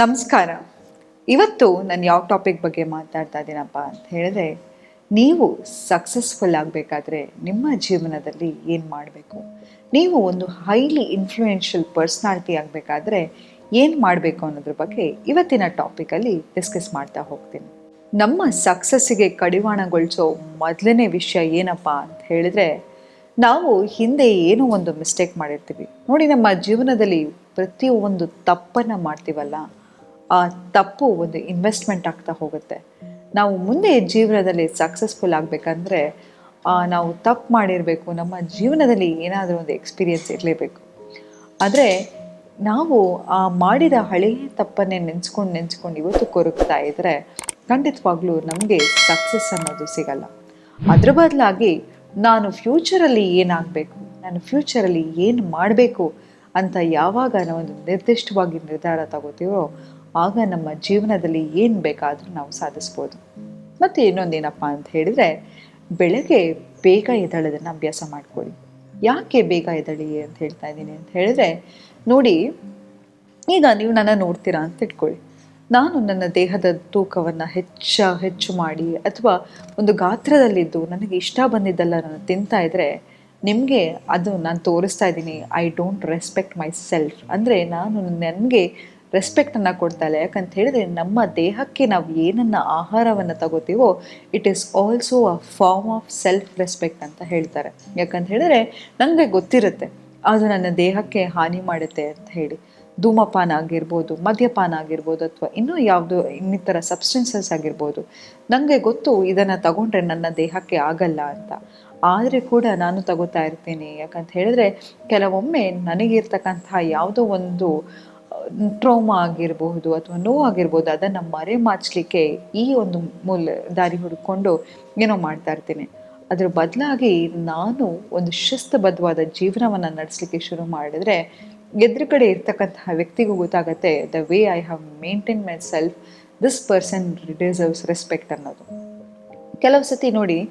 ನಮಸ್ಕಾರ. ಇವತ್ತು ನಾನು ಯಾವ ಟಾಪಿಕ್ ಬಗ್ಗೆ ಮಾತಾಡ್ತಾ ಇದ್ದೀನಪ್ಪ ಅಂತ ಹೇಳಿದ್ರೆ, ನೀವು ಸಕ್ಸಸ್ಫುಲ್ ಆಗಬೇಕಾದ್ರೆ ನಿಮ್ಮ ಜೀವನದಲ್ಲಿ ಏನು ಮಾಡಬೇಕು? ನೀವು ಒಂದು ಹೈಲಿ ಇನ್ಫ್ಲೂಯೆನ್ಷಿಯಲ್ ಪರ್ಸ್ನಾಲಿಟಿ ಆಗಬೇಕಾದ್ರೆ ಏನು ಮಾಡಬೇಕು ಅನ್ನೋದ್ರ ಬಗ್ಗೆ ಇವತ್ತಿನ ಟಾಪಿಕಲ್ಲಿ ಡಿಸ್ಕಸ್ ಮಾಡ್ತಾ ಹೋಗ್ತೀನಿ. ನಮ್ಮ ಸಕ್ಸಸ್ಸಿಗೆ ಕಡಿವಾಣಗೊಳಿಸೋ ಮೊದಲನೇ ವಿಷಯ ಏನಪ್ಪ ಅಂತ ಹೇಳಿದ್ರೆ, ನಾವು ಹಿಂದೆ ಏನೋ ಒಂದು ಮಿಸ್ಟೇಕ್ ಮಾಡಿರ್ತೀವಿ. ನೋಡಿ, ನಮ್ಮ ಜೀವನದಲ್ಲಿ ಪ್ರತಿಯೊಂದು ತಪ್ಪನ್ನು ಮಾಡ್ತೀವಲ್ಲ? ಆ ತಪ್ಪು ಒಂದು ಇನ್ವೆಸ್ಟ್ಮೆಂಟ್ ಆಗ್ತಾ ಹೋಗುತ್ತೆ. ನಾವು ಮುಂದೆ ಜೀವನದಲ್ಲಿ ಸಕ್ಸಸ್ಫುಲ್ ಆಗಬೇಕಂದ್ರೆ ನಾವು ತಪ್ಪು ಮಾಡಿರಬೇಕು, ನಮ್ಮ ಜೀವನದಲ್ಲಿ ಏನಾದರೂ ಒಂದು ಎಕ್ಸ್ಪೀರಿಯೆನ್ಸ್ ಇರಲೇಬೇಕು. ಆದರೆ, ನಾವು ಆ ಮಾಡಿದ ಹಳೆಯ ತಪ್ಪನ್ನೇ ನೆನೆಸ್ಕೊಂಡು ನೆನೆಸ್ಕೊಂಡು ಇವತ್ತು ಕೊರಗ್ತಾ ಇದ್ದರೆ ಖಂಡಿತವಾಗ್ಲೂ ನಮಗೆ ಸಕ್ಸಸ್ ಅನ್ನೋದು ಸಿಗಲ್ಲ. ಅದರ ಬದಲಾಗಿ ನಾನು ಫ್ಯೂಚರಲ್ಲಿ ಏನಾಗಬೇಕು, ನಾನು ಫ್ಯೂಚರಲ್ಲಿ ಏನು ಮಾಡಬೇಕು ಅಂತ ಯಾವಾಗ ನಾವು ಒಂದು ನಿರ್ದಿಷ್ಟವಾಗಿ ನಿರ್ಧಾರ ತಗೋತೀವೋ ಆಗ ನಮ್ಮ ಜೀವನದಲ್ಲಿ ಏನು ಬೇಕಾದರೂ ನಾವು ಸಾಧಿಸ್ಬೋದು. ಮತ್ತು ಇನ್ನೊಂದೇನಪ್ಪ ಅಂತ ಹೇಳಿದರೆ, ಬೆಳಗ್ಗೆ ಬೇಗ ಎದಳೋದನ್ನು ಅಭ್ಯಾಸ ಮಾಡ್ಕೊಳ್ಳಿ. ಯಾಕೆ ಬೇಗ ಎದಳಿ ಅಂತ ಹೇಳ್ತಾ ಇದ್ದೀನಿ ಅಂತ ಹೇಳಿದ್ರೆ, ನೋಡಿ, ಈಗ ನೀವು ನನ್ನ ನೋಡ್ತೀರಾ ಅಂತ ಇಟ್ಕೊಳ್ಳಿ. ನಾನು ನನ್ನ ದೇಹದ ತೂಕವನ್ನು ಹೆಚ್ಚ ಹೆಚ್ಚು ಮಾಡಿ, ಅಥವಾ ಒಂದು ಗಾತ್ರದಲ್ಲಿದ್ದು ನನಗೆ ಇಷ್ಟ ಬಂದಿದ್ದೆಲ್ಲ ನಾನು ತಿಂತಾ ಇದ್ದರೆ ನಿಮಗೆ ಅದು ನಾನು ತೋರಿಸ್ತಾ ಇದ್ದೀನಿ I don't respect myself ಅಂದರೆ ನಾನು ನನಗೆ ರೆಸ್ಪೆಕ್ಟನ್ನು ಕೊಡ್ತಾಳೆ. ಯಾಕಂತ ಹೇಳಿದ್ರೆ ನಮ್ಮ ದೇಹಕ್ಕೆ ನಾವು ಏನನ್ನು ಆಹಾರವನ್ನು ತಗೋತೀವೋ it is also a form of self respect ಅಂತ ಹೇಳ್ತಾರೆ. ಯಾಕಂತ ಹೇಳಿದ್ರೆ ನನಗೆ ಗೊತ್ತಿರುತ್ತೆ, ಅದು ನನ್ನ ದೇಹಕ್ಕೆ ಹಾನಿ ಮಾಡುತ್ತೆ ಅಂತ ಹೇಳಿ. ಧೂಮಪಾನ ಆಗಿರ್ಬೋದು, ಮದ್ಯಪಾನ ಆಗಿರ್ಬೋದು, ಅಥವಾ ಇನ್ನೂ ಯಾವುದು ಇನ್ನಿತರ ಸಬ್ಸ್ಟೆನ್ಸಸ್ ಆಗಿರ್ಬೋದು. ನನಗೆ ಗೊತ್ತು ಇದನ್ನು ತಗೊಂಡ್ರೆ ನನ್ನ ದೇಹಕ್ಕೆ ಆಗಲ್ಲ ಅಂತ. ಆದರೆ ಕೂಡ ನಾನು ತಗೋತಾ ಇರ್ತೀನಿ. ಯಾಕಂತ ಹೇಳಿದ್ರೆ ಕೆಲವೊಮ್ಮೆ ನನಗಿರ್ತಕ್ಕಂಥ ಯಾವುದೋ ಒಂದು ಟ್ರೋಮಾ ಆಗಿರಬಹುದು ಅಥವಾ ನೋವಾಗಿರ್ಬೋದು ಅದನ್ನು ಮರೆ ಮಾಚಲಿಕ್ಕೆ ಈ ಒಂದು ಮೂಲ ದಾರಿ ಹುಡ್ಕೊಂಡು ಏನೋ ಮಾಡ್ತಾ ಇರ್ತೀನಿ. ಅದರ ಬದಲಾಗಿ ನಾನು ಒಂದು ಶಿಸ್ತಬದ್ಧವಾದ ಜೀವನವನ್ನು ನಡೆಸಲಿಕ್ಕೆ ಶುರು ಮಾಡಿದ್ರೆ ಎದುರುಗಡೆ ಇರ್ತಕ್ಕಂತಹ ವ್ಯಕ್ತಿಗೂ ಗೊತ್ತಾಗುತ್ತೆ the way I have maintain myself this person deserves respect ಅನ್ನೋದು. ಕೆಲವು ಸತಿ ನೋಡಿ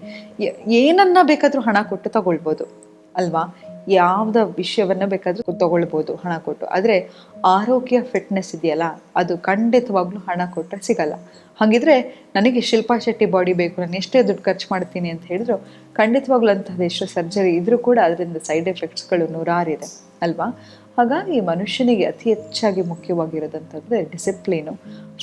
ಏನನ್ನ ಬೇಕಾದರೂ ಹಣ ಕೊಟ್ಟು ತಗೊಳ್ಬೋದು. ಅಲ್ವಾ? ಯಾವುದ ವಿಷಯವನ್ನು ಬೇಕಾದರೂ ತಗೊಳ್ಬೋದು ಹಣ ಕೊಟ್ಟು. ಆದರೆ ಆರೋಗ್ಯ ಫಿಟ್ನೆಸ್ ಇದೆಯಲ್ಲ, ಅದು ಖಂಡಿತವಾಗ್ಲೂ ಹಣ ಕೊಟ್ಟರೆ ಸಿಗಲ್ಲ. ಹಾಗಿದ್ರೆ ನನಗೆ ಶಿಲ್ಪಾ ಶೆಟ್ಟಿ ಬಾಡಿ ಬೇಕು, ನಾನು ಎಷ್ಟೇ ದುಡ್ಡು ಖರ್ಚು ಮಾಡ್ತೀನಿ ಅಂತ ಹೇಳಿದ್ರು, ಖಂಡಿತವಾಗ್ಲೂ ಅಂತಹದ್ದು ಎಷ್ಟು ಸರ್ಜರಿ ಇದ್ರೂ ಕೂಡ ಅದರಿಂದ ಸೈಡ್ ಎಫೆಕ್ಟ್ಸ್ಗಳು ನೂರಾರಿದೆ, ಅಲ್ವಾ? ಹಾಗಾಗಿ ಮನುಷ್ಯನಿಗೆ ಅತಿ ಹೆಚ್ಚಾಗಿ ಮುಖ್ಯವಾಗಿರೋದಂತಂದರೆ ಡಿಸಿಪ್ಲೀನು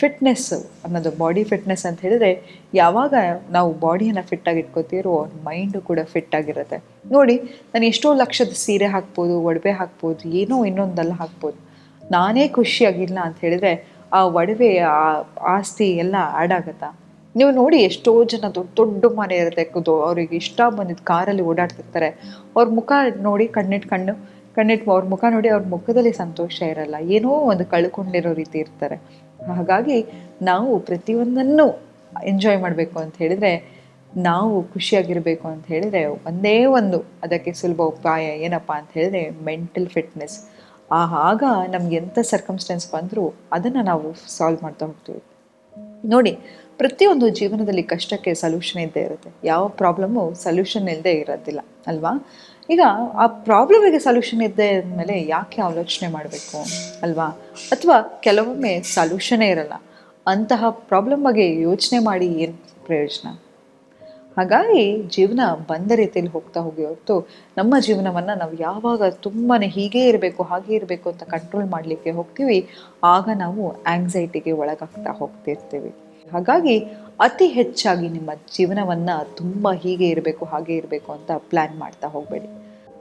ಫಿಟ್ನೆಸ್ಸು ಅನ್ನೋದು ಬಾಡಿ ಫಿಟ್ನೆಸ್ ಅಂತ ಹೇಳಿದ್ರೆ ಯಾವಾಗ ನಾವು ಬಾಡಿಯನ್ನು ಫಿಟ್ಟಾಗಿ ಇಟ್ಕೋತೀರೋ ಮೈಂಡು ಕೂಡ ಫಿಟ್ ಆಗಿರುತ್ತೆ. ನೋಡಿ, ನಾನು ಎಷ್ಟೋ ಲಕ್ಷದ ಸೀರೆ ಹಾಕ್ಬೋದು, ಒಡವೆ ಹಾಕ್ಬೋದು, ಏನೋ ಇನ್ನೊಂದಲ್ಲ ಹಾಕ್ಬೋದು. ನಾನೇ ಖುಷಿಯಾಗಿಲ್ಲ ಅಂತ ಹೇಳಿದ್ರೆ ಆ ಒಡವೆ, ಆ ಆಸ್ತಿ ಎಲ್ಲ ಆ್ಯಡ್ ಆಗುತ್ತಾ? ನೀವು ನೋಡಿ ಎಷ್ಟೋ ಜನ ದೊಡ್ಡ ದೊಡ್ಡ ಮನೆ ಇರುತ್ತೆ ಅವ್ರಿಗೆ ಇಷ್ಟ ಬಂದಿದ್ದು ಕಾರಲ್ಲಿ ಓಡಾಡ್ತಿರ್ತಾರೆ. ಅವ್ರ ಮುಖ ನೋಡಿ ಕಣ್ಣಿಟ್ಟು ಕಣ್ಣು ಕಣ್ಣಿಟ್ಟು ಅವ್ರ ಮುಖ ನೋಡಿ ಅವ್ರ ಮುಖದಲ್ಲಿ ಸಂತೋಷ ಇರಲ್ಲ. ಏನೋ ಒಂದು ಕಳ್ಕೊಂಡಿರೋ ರೀತಿ ಇರ್ತಾರೆ. ಹಾಗಾಗಿ ನಾವು ಪ್ರತಿಯೊಂದನ್ನು ಎಂಜಾಯ್ ಮಾಡಬೇಕು ಅಂತ ಹೇಳಿದರೆ, ನಾವು ಖುಷಿಯಾಗಿರಬೇಕು ಅಂತ ಹೇಳಿದರೆ ಒಂದೇ ಒಂದು ಅದಕ್ಕೆ ಸುಲಭ ಉಪಾಯ ಏನಪ್ಪ ಅಂತ ಹೇಳಿದ್ರೆ ಮೆಂಟಲ್ ಫಿಟ್ನೆಸ್ ಆಗ ನಮ್ಗೆ ಎಂಥ ಸರ್ಕಮ್ಸ್ಟೆನ್ಸ್ ಬಂದರೂ ಅದನ್ನು ನಾವು ಸಾಲ್ವ್ ಮಾಡ್ತಾ ಹೋಗ್ತೀವಿ. ನೋಡಿ, ಪ್ರತಿಯೊಂದು ಜೀವನದಲ್ಲಿ ಕಷ್ಟಕ್ಕೆ ಸೊಲ್ಯೂಷನ್ ಇದ್ದೇ ಇರುತ್ತೆ. ಯಾವ ಪ್ರಾಬ್ಲಮ್ಮು ಸೊಲ್ಯೂಷನ್ ಇಲ್ಲದೆ ಇರೋದಿಲ್ಲ, ಅಲ್ವಾ? ಈಗ ಆ ಪ್ರಾಬ್ಲಮಿಗೆ ಸೊಲ್ಯೂಷನ್ ಇದ್ದೇ ಮೇಲೆ ಯಾಕೆ ಆಲೋಚನೆ ಮಾಡಬೇಕು ಅಲ್ವಾ? ಅಥವಾ ಕೆಲವೊಮ್ಮೆ ಸೊಲ್ಯೂಷನೇ ಇರಲ್ಲ. ಅಂತಹ ಪ್ರಾಬ್ಲಮ್ ಬಗ್ಗೆ ಯೋಚನೆ ಮಾಡಿ ಏನು ಪ್ರಯೋಜನ? ಹಾಗಾಗಿ ಜೀವನ ಬಂದ ರೀತಿಯಲ್ಲಿ ಹೋಗ್ತಾ ಹೋಗಿ ಹೊರತು ನಮ್ಮ ಜೀವನವನ್ನು ನಾವು ಯಾವಾಗ ತುಂಬಾ ಹೀಗೆ ಇರಬೇಕು, ಹಾಗೆ ಇರಬೇಕು ಅಂತ ಕಂಟ್ರೋಲ್ ಮಾಡಲಿಕ್ಕೆ ಹೋಗ್ತೀವಿ, ಆಗ ನಾವು ಆಂಗ್ಸೈಟಿಗೆ ಒಳಗಾಗ್ತಾ ಹೋಗ್ತಿರ್ತೀವಿ. ಹಾಗಾಗಿ ಅತಿ ಹೆಚ್ಚಾಗಿ ನಿಮ್ಮ ಜೀವನವನ್ನು ತುಂಬ ಹೀಗೆ ಇರಬೇಕು, ಹಾಗೆ ಇರಬೇಕು ಅಂತ ಪ್ಲ್ಯಾನ್ ಮಾಡ್ತಾ ಹೋಗಬೇಡಿ.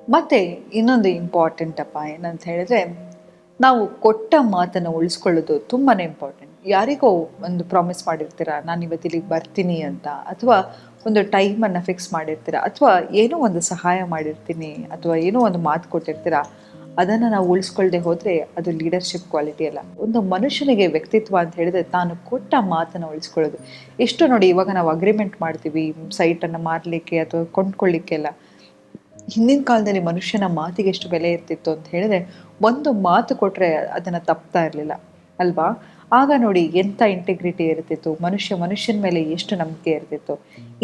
ಮತ್ತು ಇನ್ನೊಂದು ಇಂಪಾರ್ಟೆಂಟ್ ಅಪ್ಪ ಏನಂತ ಹೇಳಿದ್ರೆ, ನಾವು ಕೊಟ್ಟ ಮಾತನ್ನು ಉಳಿಸ್ಕೊಳ್ಳೋದು ತುಂಬಾ ಇಂಪಾರ್ಟೆಂಟ್ ಯಾರಿಗೋ ಒಂದು ಪ್ರಾಮಿಸ್ ಮಾಡಿರ್ತೀರ, ನಾನು ಇವತ್ತು ಇಲ್ಲಿಗೆ ಬರ್ತೀನಿ ಅಂತ, ಅಥವಾ ಒಂದು ಟೈಮನ್ನು ಫಿಕ್ಸ್ ಮಾಡಿರ್ತೀರ, ಅಥವಾ ಏನೋ ಒಂದು ಸಹಾಯ ಮಾಡಿರ್ತೀನಿ, ಅಥವಾ ಏನೋ ಒಂದು ಮಾತು ಕೊಟ್ಟಿರ್ತೀರ ಅದನ್ನು ನಾವು ಉಳಿಸ್ಕೊಳ್ದೆ ಹೋದರೆ ಅದು ಲೀಡರ್ಶಿಪ್ ಕ್ವಾಲಿಟಿ ಅಲ್ಲ. ಒಂದು ಮನುಷ್ಯನಿಗೆ ವ್ಯಕ್ತಿತ್ವ ಅಂತ ಹೇಳಿದ್ರೆ ತಾನು ಕೊಟ್ಟ ಮಾತನ್ನು ಉಳಿಸ್ಕೊಳ್ಳೋದು. ಎಷ್ಟು ನೋಡಿ ಇವಾಗ ನಾವು ಅಗ್ರಿಮೆಂಟ್ ಮಾಡ್ತೀವಿ ಸೈಟನ್ನು ಮಾರಲಿಕ್ಕೆ ಅಥವಾ ಕೊಂಡ್ಕೊಳ್ಳಿಕ್ಕೆಲ್ಲ ಹಿಂದಿನ ಕಾಲದಲ್ಲಿ ಮನುಷ್ಯನ ಮಾತಿಗೆ ಎಷ್ಟು ಬೆಲೆ ಇರ್ತಿತ್ತು ಅಂತ ಹೇಳಿದ್ರೆ ಒಂದು ಮಾತು ಕೊಟ್ಟರೆ ಅದನ್ನು ತಪ್ತಾ ಇರಲಿಲ್ಲ, ಅಲ್ವಾ? ಆಗ ನೋಡಿ ಎಂಥ ಇಂಟಿಗ್ರಿಟಿ ಇರ್ತಿತ್ತು, ಮನುಷ್ಯ ಮನುಷ್ಯನ ಮೇಲೆ ಎಷ್ಟು ನಂಬಿಕೆ ಇರ್ತಿತ್ತು.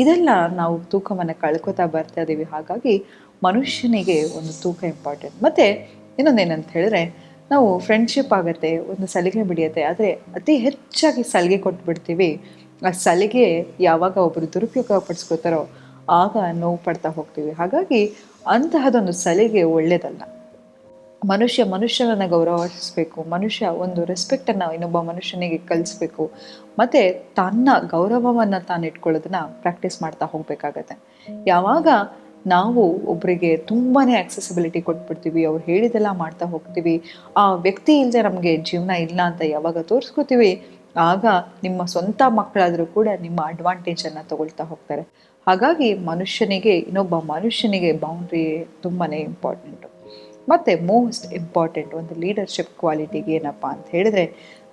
ಇದೆಲ್ಲ ನಾವು ತೂಕವನ್ನು ಕಳ್ಕೊತಾ ಬರ್ತಾ ಇದ್ದೀವಿ ಹಾಗಾಗಿ ಮನುಷ್ಯನಿಗೆ ಒಂದು ತೂಕ ಇಂಪಾರ್ಟೆಂಟ್ ಮತ್ತು ಇನ್ನೊಂದೇನಂತ ಹೇಳಿದ್ರೆ ನಾವು ಫ್ರೆಂಡ್ಶಿಪ್ ಆಗುತ್ತೆ, ಒಂದು ಸಲಿಗೆ ಬಿಡಿಯತ್ತೆ, ಆದರೆ ಅತಿ ಹೆಚ್ಚಾಗಿ ಸಲಿಗೆ ಕೊಟ್ಬಿಡ್ತೀವಿ. ಆ ಸಲಿಗೆ ಯಾವಾಗ ಒಬ್ಬರು ದುರುಪಯೋಗ ಪಡಿಸ್ಕೋತಾರೋ ಆಗ ನೋವು ಪಡ್ತಾ ಹೋಗ್ತೀವಿ. ಹಾಗಾಗಿ ಅಂತಹದೊಂದು ಸಲಿಗೆ ಒಳ್ಳೆಯದಲ್ಲ ಮನುಷ್ಯ ಮನುಷ್ಯನನ್ನು ಗೌರವಿಸಬೇಕು, ಮನುಷ್ಯ ಒಂದು ರೆಸ್ಪೆಕ್ಟನ್ನು ಇನ್ನೊಬ್ಬ ಮನುಷ್ಯನಿಗೆ ಕಲಿಸ್ಬೇಕು, ಮತ್ತು ತನ್ನ ಗೌರವವನ್ನು ತಾನು ಇಟ್ಕೊಳ್ಳೋದನ್ನ ಪ್ರಾಕ್ಟೀಸ್ ಮಾಡ್ತಾ ಹೋಗಬೇಕಾಗತ್ತೆ. ಯಾವಾಗ ನಾವು ಒಬ್ಬರಿಗೆ ತುಂಬಾ ಆಕ್ಸೆಸಿಬಿಲಿಟಿ ಕೊಟ್ಬಿಡ್ತೀವಿ. ಅವ್ರು ಹೇಳಿದೆಲ್ಲ ಮಾಡ್ತಾ ಹೋಗ್ತೀವಿ. ಆ ವ್ಯಕ್ತಿ ಇಲ್ಲದೆ ನಮಗೆ ಜೀವನ ಇಲ್ಲ ಅಂತ ಯಾವಾಗ ತೋರಿಸ್ಕೋತೀವಿ, ಆಗ ನಿಮ್ಮ ಸ್ವಂತ ಮಕ್ಕಳಾದರೂ ಕೂಡ ನಿಮ್ಮ ಅಡ್ವಾಂಟೇಜನ್ನು ತಗೊಳ್ತಾ ಹೋಗ್ತಾರೆ. ಹಾಗಾಗಿ ಮನುಷ್ಯನಿಗೆ, ಇನ್ನೊಬ್ಬ ಮನುಷ್ಯನಿಗೆ ಬೌಂಡ್ರಿ ತುಂಬಾ ಇಂಪಾರ್ಟೆಂಟು ಮತ್ತು ಮೋಸ್ಟ್ ಇಂಪಾರ್ಟೆಂಟ್ ಒಂದು ಲೀಡರ್ಶಿಪ್ ಕ್ವಾಲಿಟಿಗೆ ಏನಪ್ಪ ಅಂತ ಹೇಳಿದ್ರೆ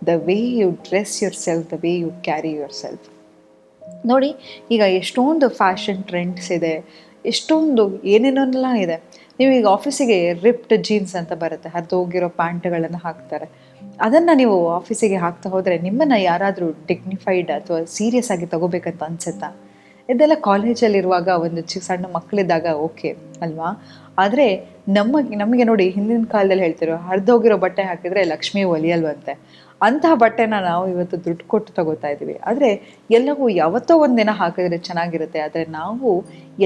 the way you dress yourself the way you carry yourself ನೋಡಿ, ಈಗ ಎಷ್ಟೊಂದು ಫ್ಯಾಷನ್ ಟ್ರೆಂಡ್ಸ್ ಇದೆ. ಎಷ್ಟೊಂದು ಏನೇನೆಲ್ಲ ಇದೆ. ನೀವು ಈಗ ಆಫೀಸಿಗೆ ರಿಪ್ಡ್ ಜೀನ್ಸ್ ಅಂತ ಬರುತ್ತೆ ಹರಿದೋಗಿರೋ ಪ್ಯಾಂಟ್ಗಳನ್ನು ಹಾಕ್ತಾರೆ. ಅದನ್ನು ನೀವು ಆಫೀಸಿಗೆ ಹಾಕ್ತಾ ಹೋದರೆ ನಿಮ್ಮನ್ನು ಯಾರಾದರೂ ಡಿಗ್ನಿಫೈಡ್ ಅಥವಾ ಸೀರಿಯಸ್ ಆಗಿ ತಗೋಬೇಕಂತ ಅನ್ಸುತ್ತಾ? ಇದೆಲ್ಲ ಕಾಲೇಜಲ್ಲಿರುವಾಗ ಒಂದು ಚಿ, ಸಣ್ಣ ಮಕ್ಕಳಿದ್ದಾಗ ಓಕೆ ಅಲ್ವಾ? ಆದರೆ ನಮಗೆ ನಮಗೆ ನೋಡಿ ಹಿಂದಿನ ಕಾಲದಲ್ಲಿ ಹೇಳ್ತಿರೋ ಹರಿದೋಗಿರೋ ಬಟ್ಟೆ ಹಾಕಿದರೆ ಲಕ್ಷ್ಮಿ ಒಲಿಯಲ್ವಂತೆ. ಅಂತಹ ಬಟ್ಟೆನ ನಾವು ಇವತ್ತು ದುಡ್ಡು ಕೊಟ್ಟು ತಗೋತಾ ಇದ್ದೀವಿ. ಆದರೆ ಎಲ್ಲವೂ ಯಾವತ್ತೋ ಒಂದಿನ ಹಾಕಿದ್ರೆ ಚೆನ್ನಾಗಿರುತ್ತೆ. ಆದರೆ ನಾವು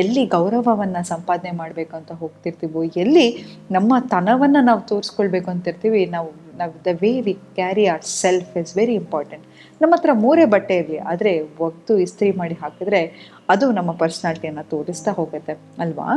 ಎಲ್ಲಿ ಗೌರವವನ್ನು ಸಂಪಾದನೆ ಮಾಡಬೇಕು ಅಂತ ಹೋಗ್ತಿರ್ತೀವೋ, ಎಲ್ಲಿ ನಮ್ಮ ತನವನ್ನು ನಾವು ತೋರಿಸ್ಕೊಳ್ಬೇಕು ಅಂತಿರ್ತೀವಿ ನಾವು ನಾವು the way we carry our self is very important ನಮ್ಮ ಹತ್ರ ಮೂರೇ ಬಟ್ಟೆ ಇರಲಿ, ಆದರೆ ಒಗ್ದು ಇಸ್ತ್ರಿ ಮಾಡಿ ಹಾಕಿದ್ರೆ ಅದು ನಮ್ಮ ಪರ್ಸ್ನಾಲಿಟಿಯನ್ನು ತೋರಿಸ್ತಾ ಹೋಗುತ್ತೆ, ಅಲ್ವಾ?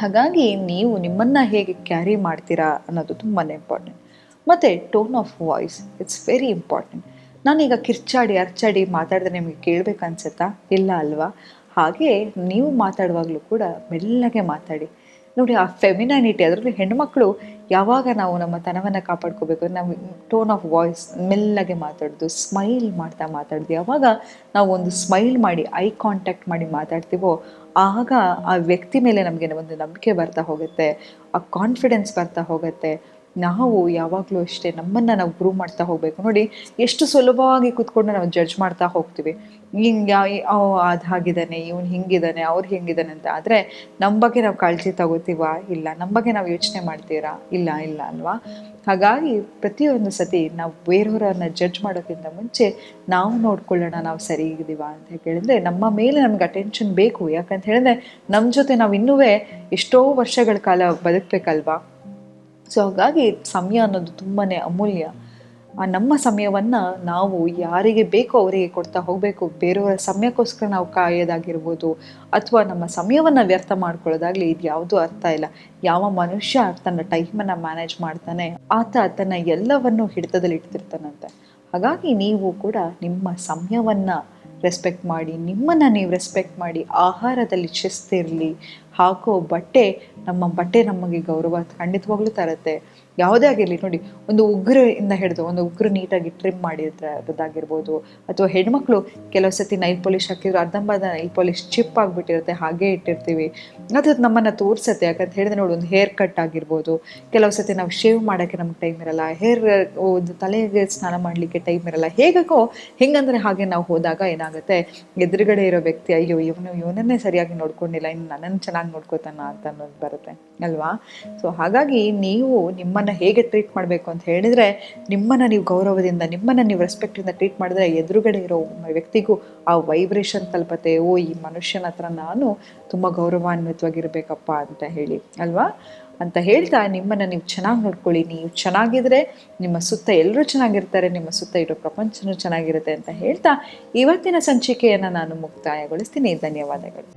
ಹಾಗಾಗಿ ನೀವು ನಿಮ್ಮನ್ನು ಹೇಗೆ ಕ್ಯಾರಿ ಮಾಡ್ತೀರಾ ಅನ್ನೋದು ತುಂಬಾ ಇಂಪಾರ್ಟೆಂಟ್ ಮತ್ತು tone of voice it's very important ನಾನೀಗ ಕಿರ್ಚಾಡಿ, ಅರ್ಚಾಡಿ ಮಾತಾಡಿದ್ರೆ ನಿಮಗೆ ಕೇಳಬೇಕು ಅನ್ಸುತ್ತಾ? ಇಲ್ಲ ಅಲ್ವಾ? ಹಾಗೆ ನೀವು ಮಾತಾಡುವಾಗಲೂ ಕೂಡ ಮೆಲ್ಲಗೆ ಮಾತಾಡಿ. ನೋಡಿ, ಆ ಫೆಮಿನಾನಿಟಿ ಅದರಲ್ಲಿ ಹೆಣ್ಮಕ್ಳು ಯಾವಾಗ ನಾವು ನಮ್ಮ ತನವನ್ನು ಕಾಪಾಡ್ಕೋಬೇಕು? ನಾವು ಟೋನ್ ಆಫ್ ವಾಯ್ಸ್ ಮೆಲ್ಲಗೆ ಮಾತಾಡೋದು ಸ್ಮೈಲ್ ಮಾಡ್ತಾ ಮಾತಾಡೋದು. ಯಾವಾಗ ನಾವು ಒಂದು ಸ್ಮೈಲ್ ಮಾಡಿ ಐ ಕಾಂಟ್ಯಾಕ್ಟ್ ಮಾಡಿ ಮಾತಾಡ್ತೀವೋ, ಆಗ ಆ ವ್ಯಕ್ತಿ ಮೇಲೆ ನಮಗೆ ಒಂದು ನಂಬಿಕೆ ಬರ್ತಾ ಹೋಗುತ್ತೆ, ಆ ಕಾನ್ಫಿಡೆನ್ಸ್ ಬರ್ತಾ ಹೋಗುತ್ತೆ ನಾವು ಯಾವಾಗಲೂ ಅಷ್ಟೇ ನಮ್ಮನ್ನು ನಾವು ಪ್ರೂವ್ ಮಾಡ್ತಾ ಹೋಗಬೇಕು. ನೋಡಿ, ಎಷ್ಟು ಸುಲಭವಾಗಿ ಕೂತ್ಕೊಂಡು ನಾವು ಜಡ್ಜ್ ಮಾಡ್ತಾ ಹೋಗ್ತೀವಿ. ಹಿಂಗೆ ಅದು ಹಾಗಿದ್ದಾನೆ, ಇವನು ಹಿಂಗಿದ್ದಾನೆ, ಅವ್ರು ಹಿಂಗಿದ್ದಾನೆ ಅಂತ. ಆದರೆ ನಮ್ಮ ಬಗ್ಗೆ ನಾವು ಕಾಳಜಿ ತಗೋತೀವ? ಇಲ್ಲ. ನಮ್ಮ ಬಗ್ಗೆ ನಾವು ಯೋಚನೆ ಮಾಡ್ತೀರಾ? ಇಲ್ಲ ಇಲ್ಲ, ಅಲ್ವಾ? ಹಾಗಾಗಿ ಪ್ರತಿಯೊಂದು ಸತಿ ನಾವು ಬೇರೆಯವರನ್ನ ಜಡ್ಜ್ ಮಾಡೋಕ್ಕಿಂತ ಮುಂಚೆ ನಾವು ನೋಡ್ಕೊಳ್ಳೋಣ ನಾವು ಸರಿ ಇದೀವ ಅಂತ ಹೇಳಿದ್ರೆ ನಮ್ಮ ಮೇಲೆ ನಮ್ಗೆ ಅಟೆನ್ಷನ್ ಬೇಕು. ಯಾಕಂತ ಹೇಳಿದ್ರೆ ನಮ್ಮ ಜೊತೆ ನಾವು ಇನ್ನೂ ಎಷ್ಟೋ ವರ್ಷಗಳ ಕಾಲ ಬದುಕಬೇಕಲ್ವಾ? ಸೊ ಹಾಗಾಗಿ ಸಮಯ ಅನ್ನೋದು ತುಂಬಾ ಅಮೂಲ್ಯ. ಆ ನಮ್ಮ ಸಮಯವನ್ನು ನಾವು ಯಾರಿಗೆ ಬೇಕೋ ಅವರಿಗೆ ಕೊಡ್ತಾ ಹೋಗಬೇಕು. ಬೇರೆಯವರ ಸಮಯಕ್ಕೋಸ್ಕರ ನಾವು ಕಾಯೋದಾಗಿರ್ಬೋದು. ಅಥವಾ ನಮ್ಮ ಸಮಯವನ್ನು ವ್ಯರ್ಥ ಮಾಡ್ಕೊಳ್ಳೋದಾಗಲಿ ಇದು ಯಾವುದೂ ಅರ್ಥ ಇಲ್ಲ. ಯಾವ ಮನುಷ್ಯ ತನ್ನ ಟೈಮನ್ನು ಮ್ಯಾನೇಜ್ ಮಾಡ್ತಾನೆ, ಆತ ತನ್ನ ಎಲ್ಲವನ್ನು ಹಿಡಿತದಲ್ಲಿ ಇಡ್ತಿರ್ತಾನಂತೆ. ಹಾಗಾಗಿ ನೀವು ಕೂಡ ನಿಮ್ಮ ಸಮಯವನ್ನು ರೆಸ್ಪೆಕ್ಟ್ ಮಾಡಿ, ನಿಮ್ಮನ್ನು ನೀವು ರೆಸ್ಪೆಕ್ಟ್ ಮಾಡಿ, ಆಹಾರದಲ್ಲಿ ಶಿಸ್ತಿರಲಿ ಹಾಕೋ ಬಟ್ಟೆ, ನಮ್ಮ ಬಟ್ಟೆ ನಮಗೆ ಗೌರವ ಖಂಡಿತವಾಗ್ಲೂ ತರುತ್ತೆ. ಯಾವುದೇ ಆಗಿರಲಿ, ನೋಡಿ, ಒಂದು ಉಗ್ರದಿಂದ ಹಿಡಿದು, ಒಂದು ಉಗ್ರು ನೀಟಾಗಿ ಟ್ರಿಮ್ ಮಾಡಿರೋದಾಗಿರ್ಬೋದು ಅಥವಾ ಹೆಣ್ಮಕ್ಳು ಕೆಲವು ಸತಿ ನೈಲ್ ಪಾಲಿಶ್ ಹಾಕಿದ್ರು, ಅರ್ಧಂಬರ್ಧ ನೈಲ್ ಪಾಲಿಶ್ ಚಿಪ್ ಆಗಿಬಿಟ್ಟಿರುತ್ತೆ, ಹಾಗೆ ಇಟ್ಟಿರ್ತೀವಿ. ಅದು ನಮ್ಮನ್ನು ತೋರಿಸುತ್ತೆ. ಯಾಕಂತ ಹೇಳಿದ್ರೆ, ನೋಡಿ, ಒಂದು ಹೇರ್ ಕಟ್ ಆಗಿರ್ಬೋದು. ಕೆಲವು ಸತಿ ನಾವು ಶೇವ್ ಮಾಡೋಕ್ಕೆ ನಮ್ಗೆ ಟೈಮ್ ಇರಲ್ಲ. ಹೇರ್ ಒಂದು ತಲೆಗೆ ಸ್ನಾನ ಮಾಡಲಿಕ್ಕೆ ಟೈಮ್ ಇರಲ್ಲ. ಹೇಗಕ್ಕೋ, ಹೆಂಗಂದ್ರೆ ಹಾಗೆ ನಾವು ಹೋದಾಗ ಏನಾಗುತ್ತೆ? ಎದುರುಗಡೆ ಇರೋ ವ್ಯಕ್ತಿ, ಅಯ್ಯೋ, ಇವನು, ಇವನನ್ನೇ ಸರಿಯಾಗಿ ನೋಡ್ಕೊಂಡಿಲ್ಲ. ಇನ್ನು ನನ್ನನ್ನು ಚೆನ್ನಾಗಿ ನೋಡ್ಕೋತಾನ ಅಂತ ಅನ್ನೋದು ಬರುತ್ತೆ, ಅಲ್ವಾ? ಸೊ ಹಾಗಾಗಿ ನೀವು ನಿಮ್ಮನ್ನು ಹೇಗೆ ಟ್ರೀಟ್ ಮಾಡಬೇಕು ಅಂತ ಹೇಳಿದರೆ, ನಿಮ್ಮನ್ನು ನೀವು ಗೌರವದಿಂದ, ನಿಮ್ಮನ್ನು ನೀವು ರೆಸ್ಪೆಕ್ಟಿಂದ ಟ್ರೀಟ್ ಮಾಡಿದ್ರೆ ಎದುರುಗಡೆ ಇರೋ ವ್ಯಕ್ತಿಗೂ ಆ ವೈಬ್ರೇಷನ್ ತಲುಪತ್ತೆ, ಓ, ಈ ಮನುಷ್ಯನ ಹತ್ರ ನಾನು ತುಂಬ ಗೌರವಾನ್ವಿತವಾಗಿರಬೇಕಪ್ಪ ಅಂತ ಹೇಳಿ, ಅಲ್ವಾ? ಅಂತ ಹೇಳ್ತಾ ನಿಮ್ಮನ್ನು ನೀವು ಚೆನ್ನಾಗಿ ನೋಡ್ಕೊಳ್ಳಿ, ನೀವು ಚೆನ್ನಾಗಿದ್ರೆ ನಿಮ್ಮ ಸುತ್ತ ಎಲ್ಲರೂ ಚೆನ್ನಾಗಿರ್ತಾರೆ, ನಿಮ್ಮ ಸುತ್ತ ಇರೋ ಪ್ರಪಂಚನೂ ಚೆನ್ನಾಗಿರುತ್ತೆ ಅಂತ ಹೇಳ್ತಾ ಇವತ್ತಿನ ಸಂಚಿಕೆಯನ್ನು ನಾನು ಮುಕ್ತಾಯಗೊಳಿಸ್ತೀನಿ. ಧನ್ಯವಾದಗಳು.